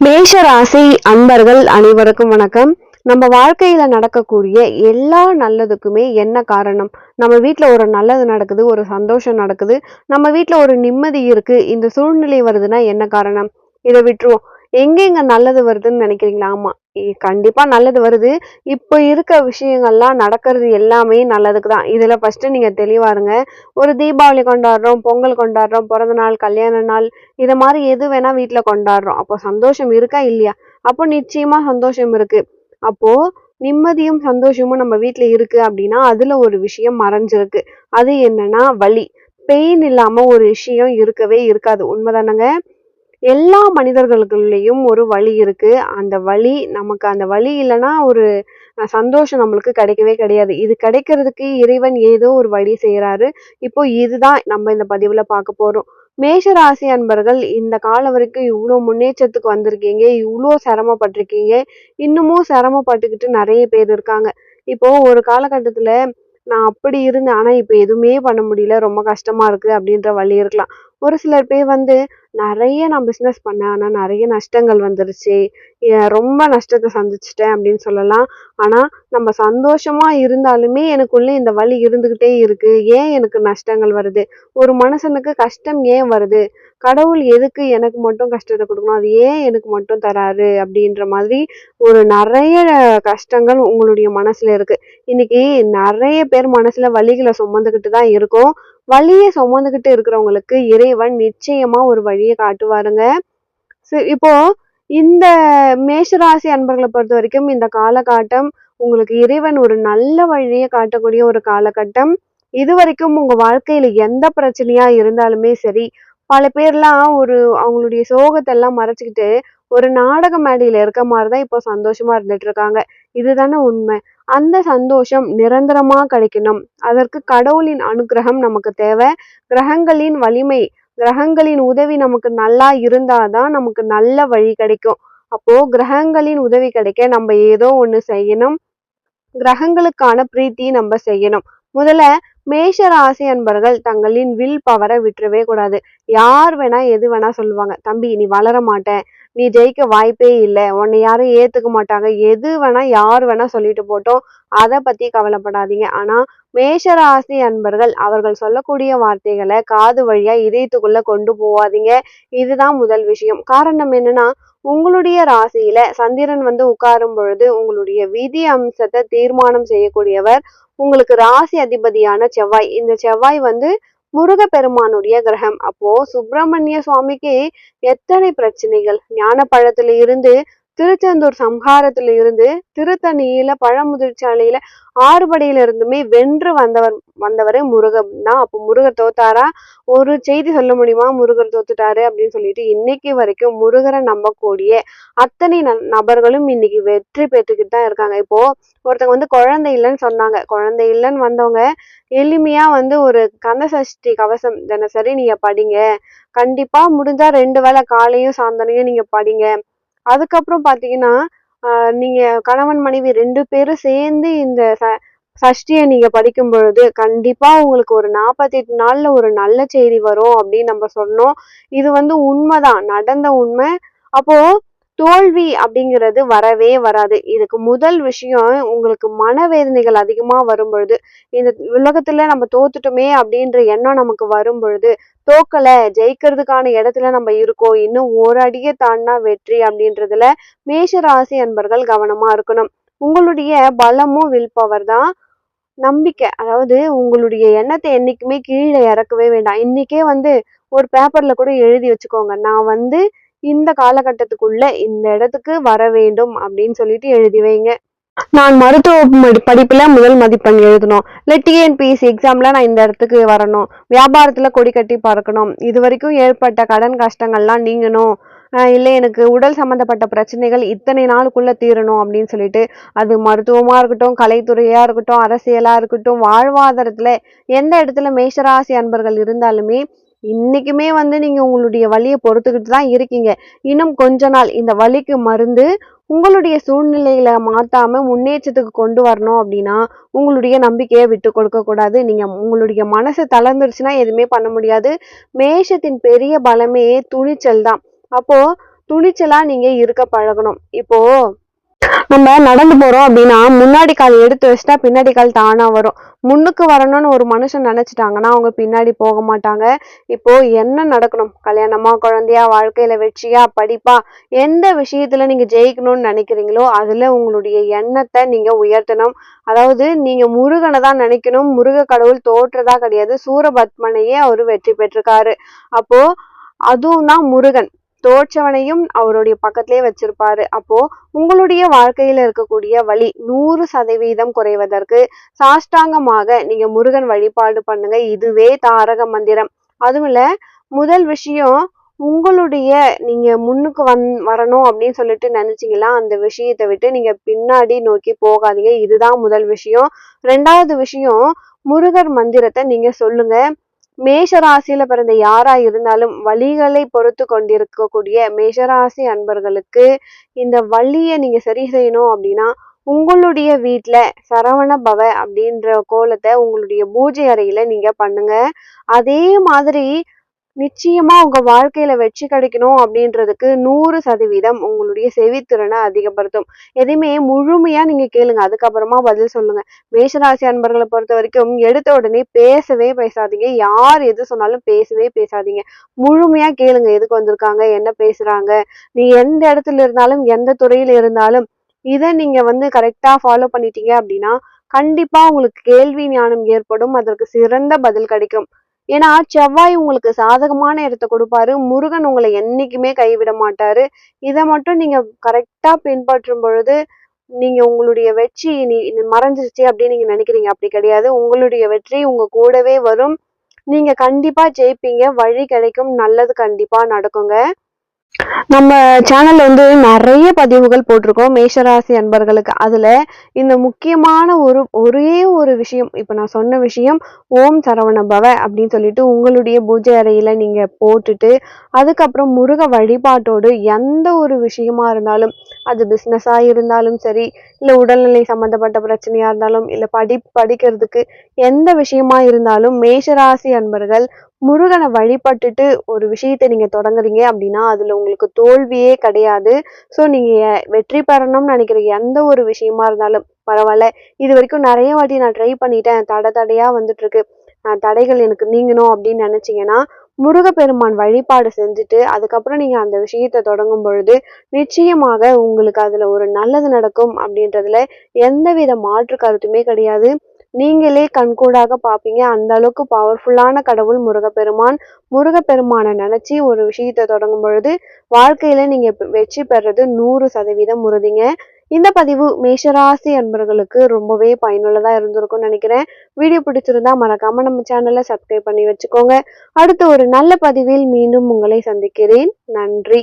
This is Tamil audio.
மேஷ ராசி அன்பர்கள் அனைவருக்கும் வணக்கம். நம்ம வாழ்க்கையில நடக்கக்கூடிய எல்லா நல்லதுக்குமே என்ன காரணம்? நம்ம வீட்டில் ஒரு நல்லது நடக்குது ஒரு சந்தோஷம் நடக்குது. நம்ம வீட்டில் ஒரு நிம்மதி இருக்கு. இந்த சூழ்நிலை வருதுன்னா என்ன காரணம்? இதை விட்டுருவோம். எங்கெங்க நல்லது வருதுன்னு நினைக்கிறீங்களா? ஆமா கண்டிப்பா நல்லது வருது. இப்போ இருக்க விஷயங்கள்லாம் நடக்கிறது எல்லாமே நல்லதுக்கு தான். இதுல ஃபர்ஸ்ட் நீங்க தெளிவா இருங்க. ஒரு தீபாவளி கொண்டாடுறோம் பொங்கல் கொண்டாடுறோம் பிறந்த நாள் கல்யாண நாள் இதை மாதிரி எது வேணா வீட்டுல கொண்டாடுறோம். அப்போ சந்தோஷம் இருக்கா இல்லையா? அப்போ நிச்சயமா சந்தோஷம் இருக்கு. அப்போ நிம்மதியும் சந்தோஷமும் நம்ம வீட்டுல இருக்கு அப்படின்னா அதுல ஒரு விஷயம் மறைஞ்சிருக்கு. அது என்னன்னா வலி. பெயின் இல்லாம ஒரு விஷயம் இருக்கவே இருக்காது. உண்மைதானங்க? எல்லா மனிதர்களுக்குள்ளேயும் ஒரு வழி இருக்கு. அந்த வழி நமக்கு அந்த வழி இல்லைன்னா ஒரு சந்தோஷம் நம்மளுக்கு கிடைக்கவே கிடையாது. இது கிடைக்கிறதுக்கு இறைவன் ஏதோ ஒரு வழி செய்யறாரு இப்போ இதுதான் நம்ம இந்த பதிவுல பார்க்க போறோம். மேஷராசி அன்பர்கள் இந்த காலம் வரைக்கும் இவ்வளோ முன்னேற்றத்துக்கு வந்திருக்கீங்க. இவ்வளோ சிரமப்பட்டிருக்கீங்க. இன்னமும் சிரமப்பட்டுக்கிட்டு நிறைய பேர் இருக்காங்க. இப்போ ஒரு காலகட்டத்தில் நான் அப்படி இருந்தேன். ஆனால் இப்போ எதுவுமே பண்ண முடியல. ரொம்ப கஷ்டமா இருக்கு அப்படின்ற வழி இருக்கலாம். ஒரு சிலர் பேர் வந்து நிறைய நான் பிஸ்னஸ் பண்ணேன். ஆனால் நிறைய நஷ்டங்கள் வந்துருச்சு. ரொம்ப நஷ்டத்தை சந்திச்சிட்டேன் அப்படின்னு சொல்லலாம். ஆனால் நம்ம சந்தோஷமாக இருந்தாலுமே எனக்குள்ளே இந்த வலி இருந்துக்கிட்டே இருக்கு. ஏன் எனக்கு நஷ்டங்கள் வருது? ஒரு மனுஷனுக்கு கஷ்டம் ஏன் வருது? கடவுள் எதுக்கு எனக்கு மட்டும் கஷ்டத்தை கொடுக்கணும்? அது ஏன் எனக்கு மட்டும் தராரு? அப்படின்ற மாதிரி ஒரு நிறைய கஷ்டங்கள் உங்களுடைய மனசில் இருக்குது இன்னைக்கு நிறைய பேர் மனசில் வலிகளை சுமந்துக்கிட்டு தான் இருக்கும். வழியை சுமந்துக்கிட்டு இருக்கிறவங்களுக்கு இறைவன் நிச்சயமா ஒரு வழியை காட்டுவாருங்க. இப்போ இந்த மேஷராசி அன்பர்களை பொறுத்த வரைக்கும் இந்த காலகட்டம் உங்களுக்கு இறைவன் ஒரு நல்ல வழியை காட்டக்கூடிய ஒரு காலகட்டம். இது வரைக்கும் உங்க வாழ்க்கையில எந்த பிரச்சனையா இருந்தாலுமே சரி பல பேர்லாம் ஒரு அவங்களுடைய சோகத்தை எல்லாம் மறைச்சுக்கிட்டு ஒரு நாடக மேடையில இருக்க மாதிரிதான் இப்போ சந்தோஷமா இருந்துட்டு இருக்காங்க இதுதானே உண்மை. அந்த சந்தோஷம் நிரந்தரமா கிடைக்கணும். அதற்கு கடவுளின் அனுக்கிரகம் நமக்கு தேவை. கிரகங்களின் வலிமை கிரகங்களின் உதவி நமக்கு நல்லா இருந்தாதான் நமக்கு நல்ல வழி கிடைக்கும். அப்போ கிரகங்களின் உதவி கிடைக்க நம்ம ஏதோ ஒண்ணு செய்யணும். கிரகங்களுக்கான பிரீத்தி நம்ம செய்யணும். முதல்ல மேஷ ராசி அன்பர்கள் தங்களின் வில் பவரை விட்டுறவே கூடாது. யார் வேணா எது வேணா சொல்லுவாங்க. தம்பி நீ வளர மாட்டேன் நீ ஜெயிக்க வாய்ப்பே இல்லை. உன்னை யாரும் ஏத்துக்க மாட்டாங்க. எது வேணா யார் வேணா சொல்லிட்டு போட்டோம். அதை பத்தி கவலைப்படாதீங்க. ஆனா மேஷ ராசி அன்பர்கள் அவர்கள் சொல்லக்கூடிய வார்த்தைகளை காது வழியா இதயத்துக்குள்ள கொண்டு போவாதீங்க. இதுதான் முதல் விஷயம். காரணம் என்னன்னா உங்களுடைய ராசியில சந்திரன் வந்து உட்காரும் பொழுது உங்களுடைய விதி அம்சத்தை தீர்மானம் செய்யக்கூடியவர் உங்களுக்கு ராசி அதிபதியான செவ்வாய். இந்த செவ்வாய் வந்து முருகப்பெருமானுடைய கிரகம். அப்போ சுப்பிரமணிய சுவாமிக்கு எத்தனை பிரச்சனைகள்? ஞானப்பழத்துல இருந்து திருச்செந்தூர் சம்ஹாரத்துல இருந்து திருத்தணியில பழமுதிர்ச்சாலையில ஆறுபடையில இருந்துமே வென்று வந்தவர் வந்தவரே முருகன் தான். அப்போ முருகர் தோத்தாரா? ஒரு செய்தி சொல்ல முடியுமா? முருகர் தோத்துட்டாரு அப்படின்னு சொல்லிட்டு இன்னைக்கு வரைக்கும் முருகரை நம்பக்கூடிய அத்தனை ந- நபர்களும் இன்னைக்கு வெற்றி பெற்றுக்கிட்டு தான் இருக்காங்க. இப்போ ஒருத்தவங்க வந்து குழந்தை இல்லைன்னு சொன்னாங்க. குழந்தை இல்லைன்னு வந்தவங்க எளிமையா வந்து ஒரு கந்த சஷ்டி கவசம் தினசரி நீங்க படிங்க. கண்டிப்பா முடிஞ்சா ரெண்டு வேளை காலையும் சாயந்தரையும் நீங்க படிங்க. அதுக்கப்புறம் பார்த்தீங்கன்னா நீங்கள் கணவன் மனைவி ரெண்டு பேரும் சேர்ந்து இந்த ச சஷ்டியை நீங்கள் படிக்கும் பொழுது கண்டிப்பாக உங்களுக்கு ஒரு நாற்பத்தெட்டு நாளில் ஒரு நல்ல செய்தி வரும் அப்படின்னு நம்ம சொன்னோம். இது வந்து உண்மைதான் நடந்த உண்மை. அப்போது தோல்வி அப்படிங்கிறது வரவே வராது. இதுக்கு முதல் விஷயம் உங்களுக்கு மனவேதனைகள் அதிகமாக வரும் பொழுது இந்த உலகத்துல நம்ம தோத்துட்டோமே அப்படின்ற எண்ணம் நமக்கு வரும் பொழுது ஜெயிக்கிறதுக்கான இடத்துல நம்ம இருக்கோம். இன்னும் ஒரு அடியை தாண்டினா வெற்றி அப்படின்றதுல மேஷ ராசி அன்பர்கள் கவனமா இருக்கணும். உங்களுடைய பலமும் வில் பவர் தான் நம்பிக்கை. அதாவது உங்களுடைய எண்ணத்தை என்னைக்குமே கீழே இறக்கவே வேண்டாம். இன்னைக்கே வந்து ஒரு பேப்பர்ல கூட எழுதி வச்சுக்கோங்க. நான் வந்து இந்த காலகட்டத்துக்குள்ள இந்த இடத்துக்கு வர வேண்டும் அப்படின்னு சொல்லிட்டு எழுதி வைங்க. நான் மருத்துவ படிப்புல முதல் மதிப்பெண் எழுதணும். இல்லை டிஎன்பிஎஸ்சி எக்ஸாம்ல நான் இந்த இடத்துக்கு வரணும். வியாபாரத்துல கொடி கட்டி பறக்கணும். இது வரைக்கும் ஏற்பட்ட கடன் கஷ்டங்கள்லாம் நீங்கணும். இல்லை எனக்கு உடல் சம்மந்தப்பட்ட பிரச்சனைகள் இத்தனை நாளுக்குள்ளே தீரணும் அப்படின்னு சொல்லிட்டு அது மருத்துவமாக இருக்கட்டும் கலைத்துறையாக இருக்கட்டும் அரசியலாக இருக்கட்டும் வாழ்வாதாரத்தில் எந்த இடத்துல மேஷராசி அன்பர்கள் இருந்தாலுமே இன்னைக்குமே வந்து நீங்க உங்களுடைய வழியை பொறுத்துக்கிட்டு தான் இருக்கீங்க. இன்னும் கொஞ்ச நாள் இந்த வழிக்கு மருந்து உங்களுடைய சூழ்நிலைகளை மாத்தாம முன்னேற்றத்துக்கு கொண்டு வரணும் அப்படின்னா உங்களுடைய நம்பிக்கையை விட்டு கொடுக்க கூடாது. நீங்க உங்களுடைய மனசு தளர்ந்துருச்சுன்னா எதுவுமே பண்ண முடியாது. மேஷத்தின் பெரிய பலமே துணிச்சல் தான். அப்போ துணிச்சலா நீங்க இருக்க பழகணும். இப்போ நம்ம நடந்து போறோம் அப்படின்னா முன்னாடி கால் எடுத்து வச்சுட்டா பின்னாடி கால் தானா வரும். முன்னுக்கு வரணும்னு ஒரு மனுஷன் நினைச்சிட்டாங்கன்னா அவங்க பின்னாடி போக மாட்டாங்க. இப்போ என்ன நடக்கணும்? கல்யாணமா குழந்தையா வாழ்க்கையில வெற்றியா படிப்பா எந்த விஷயத்துல நீங்க ஜெயிக்கணும்னு நினைக்கிறீங்களோ அதுல உங்களுடைய எண்ணத்தை நீங்க உயர்த்தணும். அதாவது நீங்க முருகனை தான் நினைக்கணும். முருக கடவுள் தோற்றதா கிடையாது. சூரபத்மனையே அவரு வெற்றி பெற்றிருக்காரு. அப்போ அதுவும் தான் முருகன். தோற்றவனையும் அவருடைய பக்கத்திலே வச்சிருப்பாரு. அப்போ உங்களுடைய வாழ்க்கையில இருக்கக்கூடிய வழி நூறு சதவீதம் குறைவதற்கு சாஷ்டாங்கமாக நீங்க முருகன் வழிபாடு பண்ணுங்க. இதுவே தாரக மந்திரம். அதுவும் முதல் விஷயம் உங்களுடைய நீங்க முன்னுக்கு வந் வரணும் அப்படின்னு சொல்லிட்டு நினைச்சீங்களா? அந்த விஷயத்தை விட்டு நீங்க பின்னாடி நோக்கி போகாதீங்க. இதுதான் முதல் விஷயம். ரெண்டாவது விஷயம் முருகர் மந்திரத்தை நீங்க சொல்லுங்க. மேஷராசியில பிறந்த யாரா இருந்தாலும் வழிகளை பொறுத்து கொண்டிருக்கக்கூடிய மேஷராசி அன்பர்களுக்கு இந்த வழியை நீங்க சரி செய்யணும் அப்படின்னா உங்களுடைய வீட்டில் சரவண பவ அப்படின்ற கோலத்தை உங்களுடைய பூஜை அறையில நீங்க பண்ணுங்க. அதே மாதிரி நிச்சயமா உங்க வாழ்க்கையில வெற்றி கிடைக்கணும் அப்படின்றதுக்கு நூறு சதவீதம் உங்களுடைய செவித்திறனை அதிகப்படுத்தும். எதையுமே முழுமையா நீங்க கேளுங்க. அதுக்கப்புறமா பதில் சொல்லுங்க. மேஷராசி அன்பர்களை பொறுத்த வரைக்கும் எடுத்த உடனே பேசவே பேசாதீங்க. யார் எது சொன்னாலும் பேசவே பேசாதீங்க. முழுமையா கேளுங்க. எதுக்கு வந்திருக்காங்க? என்ன பேசுறாங்க? நீ எந்த இடத்துல இருந்தாலும் எந்த துறையில இருந்தாலும் இதை நீங்க வந்து கரெக்டா ஃபாலோ பண்ணிட்டீங்க அப்படின்னா கண்டிப்பா உங்களுக்கு கேள்வி ஞானம் ஏற்படும். அதற்கு சிறந்த பதில் கிடைக்கும். ஏன்னா செவ்வாய் உங்களுக்கு சாதகமான இடத்தை கொடுப்பாரு. முருகன் உங்களை என்னைக்குமே கைவிட மாட்டாரு. இதை மட்டும் நீங்க கரெக்டா பின்பற்றும் பொழுது நீங்க உங்களுடைய வெற்றி நீ மறைஞ்சிருச்சு அப்படின்னு நீங்க நினைக்கிறீங்க. அப்படி கிடையாது. உங்களுடைய வெற்றி உங்க கூடவே வரும். நீங்க கண்டிப்பா ஜெயிப்பீங்க. வழி கிடைக்கும். நல்லது கண்டிப்பா நடக்குங்க. நம்ம சேனல்ல வந்து நிறைய பதிவுகள் போட்டிருக்கோம். மேஷராசி அன்பர்களுக்கு. அதுல இந்த முக்கியமான ஒரு ஒரே ஒரு விஷயம் இப்ப நான் சொன்ன விஷயம் ஓம் சரவண பவ அப்படின்னு சொல்லிட்டு உங்களுடைய பூஜை அறையில நீங்க போட்டுட்டு அதுக்கப்புறம் முருக வழிபாட்டோடு எந்த ஒரு விஷயமா இருந்தாலும் அது பிஸ்னஸாக இருந்தாலும் சரி இல்லை உடல்நிலை சம்மந்தப்பட்ட பிரச்சனையாக இருந்தாலும் இல்லை படி படிக்கிறதுக்கு எந்த விஷயமா இருந்தாலும் மேஷராசி அன்பர்கள் முருகனை வழிபட்டுட்டு ஒரு விஷயத்தை நீங்கள் தொடங்குறீங்க அப்படின்னா அதில் உங்களுக்கு தோல்வியே கிடையாது. ஸோ நீங்கள் வெற்றி பெறணும்னு நினைக்கிற எந்த ஒரு விஷயமா இருந்தாலும் பரவாயில்ல. இது வரைக்கும் நிறைய வாட்டி நான் ட்ரை பண்ணிட்டேன். தடை தடையாக வந்துட்டுருக்கு நான் தடைகள் எனக்கு நீங்கணும் அப்படின்னு நினச்சிங்கன்னா முருகப்பெருமான் வழிபாடு செஞ்சுட்டு அதுக்கப்புறம் நீங்க அந்த விஷயத்தை தொடங்கும் பொழுது நிச்சயமாக உங்களுக்கு அதுல ஒரு நல்லது நடக்கும் அப்படின்றதுல எந்தவித மாற்று கருத்துமே கிடையாது. நீங்களே கண்கூடாக பார்ப்பீங்க. அந்த அளவுக்கு பவர்ஃபுல்லான கடவுள் முருகப்பெருமான். முருகப்பெருமானை நினைச்சு ஒரு விஷயத்தை தொடங்கும் பொழுது வாழ்க்கையில நீங்க வெற்றி பெறது நூறு சதவீதம் உறுதிங்க. இந்த பதிவு மேஷராசி அன்பர்களுக்கு ரொம்பவே பயனுள்ளதா இருந்திருக்கும்னு நினைக்கிறேன். வீடியோ பிடிச்சிருந்தா மறக்காம நம்ம சேனலை சப்ஸ்கிரைப் பண்ணி வச்சுக்கோங்க. அடுத்த ஒரு நல்ல பதிவில் மீண்டும் உங்களை சந்திக்கிறேன். நன்றி.